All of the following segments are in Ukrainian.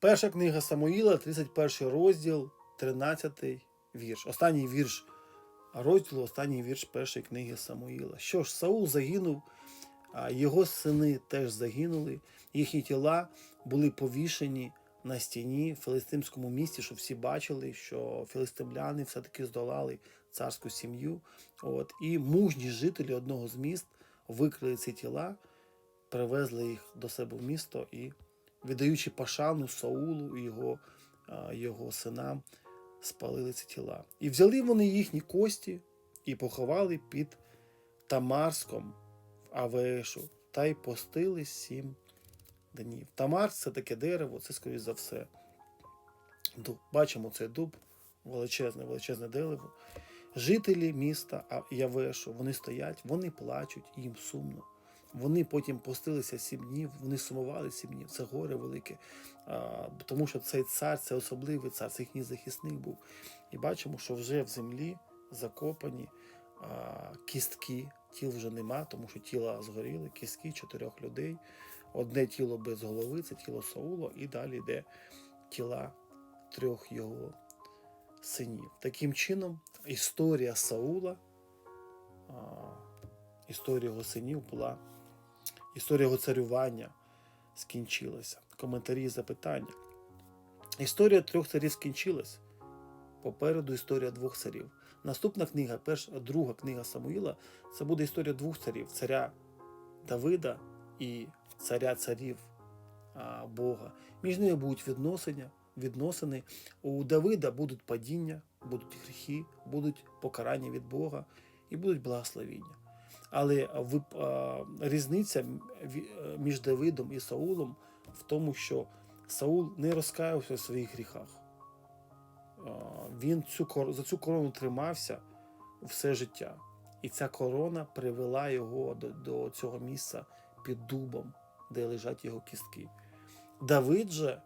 Перша книга Самуїла, 31 розділ, 13 вірш. Останній вірш розділу, останній вірш першої книги Самуїла. Що ж, Саул загинув, а його сини теж загинули. Їхні тіла були повішені на стіні в філистимському місті, щоб всі бачили, що філистимляни все-таки здолали царську сім'ю. От, і мужні жителі одного з міст викрили ці тіла, привезли їх до себе в місто і, віддаючи пашану Саулу і його, його синам, спалили ці тіла. І взяли вони їхні кості і поховали під Тамарском в Авешу та й постили сім днів. Тамар це таке дерево, це, скоріш за все, дуб. Бачимо цей дуб, величезне, величезне дерево. Жителі міста Явешу, вони стоять, вони плачуть, їм сумно. Вони потім постилися сім днів, вони сумували сім днів. Це горе велике. Тому що цей цар це особливий цар, це їхній захисник був. І бачимо, що вже в землі закопані кістки, тіл вже нема, тому що тіла згоріли, кістки чотирьох людей. Одне тіло без голови це тіло Саула, і далі йде тіла трьох його синів. Таким чином, історія Саула, історія його синів була, історія його царювання скінчилася. Коментарі і запитання. Історія трьох царів скінчилась. Попереду історія двох царів. Наступна книга, перша, друга книга Самуїла, це буде історія двох царів: царя Давида і царя царів а, Бога. Між ними будуть відносини, відносини. У Давида будуть падіння, будуть гріхи, будуть покарання від Бога і будуть благословіння. Але різниця е, між Давидом і Саулом в тому, що Саул не розкаявся в своїх гріхах. Він цю, за цю корону тримався все життя. І ця корона привела його до, до цього місця під дубом, де лежать його кістки. Давид же,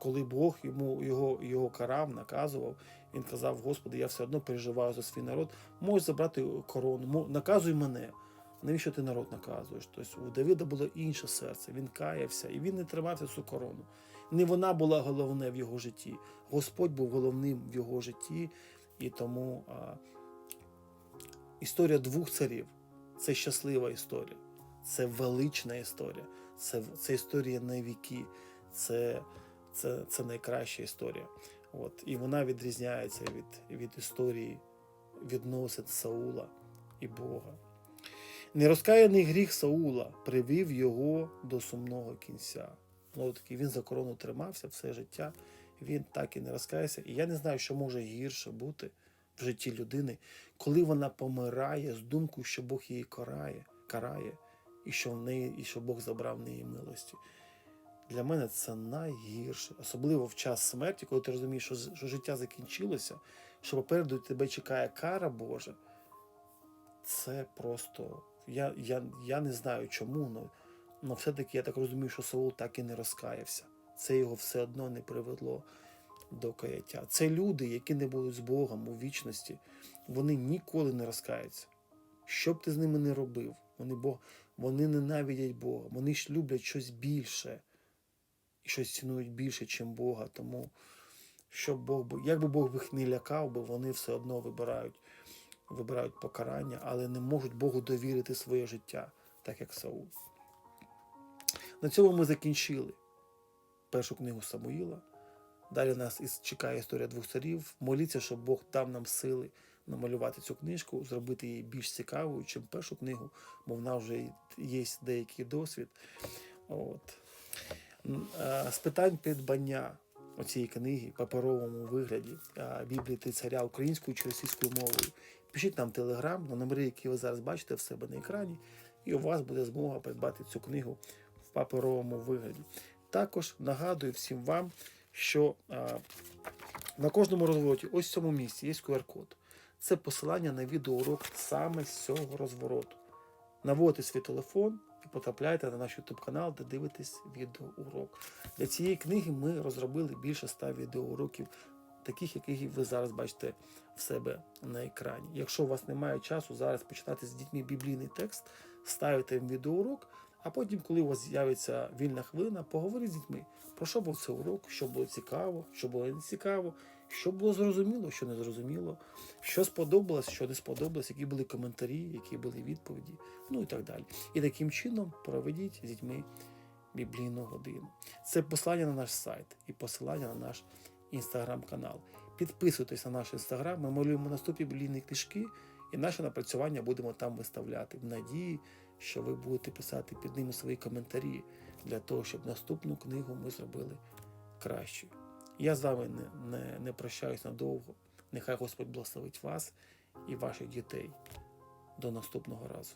коли Бог йому його, його карав, наказував, він казав: Господи, я все одно переживаю за свій народ, можеш забрати корону, наказуй мене. Навіщо ти народ наказуєш? Тобто у Давида було інше серце, він каявся і він не тримався цю корону. Не вона була головне в його житті. Господь був головним в його житті, і тому а, історія двох царів це щаслива історія, це велична історія, це, це історія на віки, це, це, це найкраща історія. От, і вона відрізняється від, від історії відносин Саула і Бога. Нерозкаяний гріх Саула привів його до сумного кінця. Ну, такий він за корону тримався все життя, він так і не розкаявся. І я не знаю, що може гірше бути в житті людини, коли вона помирає з думкою, що Бог її карає, карає, і що в неї, і що Бог забрав в неї милості. Для мене це найгірше, особливо в час смерті, коли ти розумієш, що, що життя закінчилося, що попереду тебе чекає кара Божа. Це просто. Я, я, я не знаю чому, але все-таки я так розумію, що Саул так і не розкаявся. Це його все одно не привело до каяття. Це люди, які не будуть з Богом у вічності, вони ніколи не розкаються. Що б ти з ними не робив, вони, Бог, вони ненавидять Бога, вони ж люблять щось більше щось цінують більше, ніж Бога. Тому щоб Бог як би Бог їх не лякав, би, вони все одно вибирають, вибирають покарання, але не можуть Богу довірити своє життя, так як Саул. На цьому ми закінчили першу книгу Самуїла. Далі нас чекає історія двох царів. Моліться, щоб Бог дав нам сили намалювати цю книжку, зробити її більш цікавою, ніж першу книгу, бо в нас вже є деякий досвід. От. Е, З питань придбання оцієї книги в паперовому вигляді е, Біблії три царя українською чи російською мовою. Пишіть нам телеграм на номери, які ви зараз бачите в себе на екрані, і у вас буде змога придбати цю книгу в паперовому вигляді. Також нагадую всім вам, що е, на кожному розвороті, ось в цьому місці, є QR-код. Це посилання на відеоурок саме з цього розвороту. Наводите свій телефон потрапляєте на наш YouTube канал, де дивитесь відеоурок. Для цієї книги ми розробили більше 100 відеоуроків, таких, яких ви зараз бачите в себе на екрані. Якщо у вас немає часу зараз почитати з дітьми біблійний текст, ставите їм відеоурок, А потім, коли у вас з'явиться вільна хвилина, поговоріть з дітьми, про що був цей урок, що було цікаво, що було не цікаво, що було зрозуміло, що не зрозуміло, що сподобалось, що не сподобалось, які були коментарі, які були відповіді, ну і так далі. І таким чином проведіть з дітьми біблійну годину. Це послання на наш сайт і посилання на наш інстаграм-канал. Підписуйтесь на наш інстаграм, ми малюємо наступні біблійні книжки, і наше напрацювання будемо там виставляти в надії, що ви будете писати під ними свої коментарі для того, щоб наступну книгу ми зробили кращою. Я з вами не, не, не прощаюсь надовго. Нехай Господь благословить вас і ваших дітей. До наступного разу.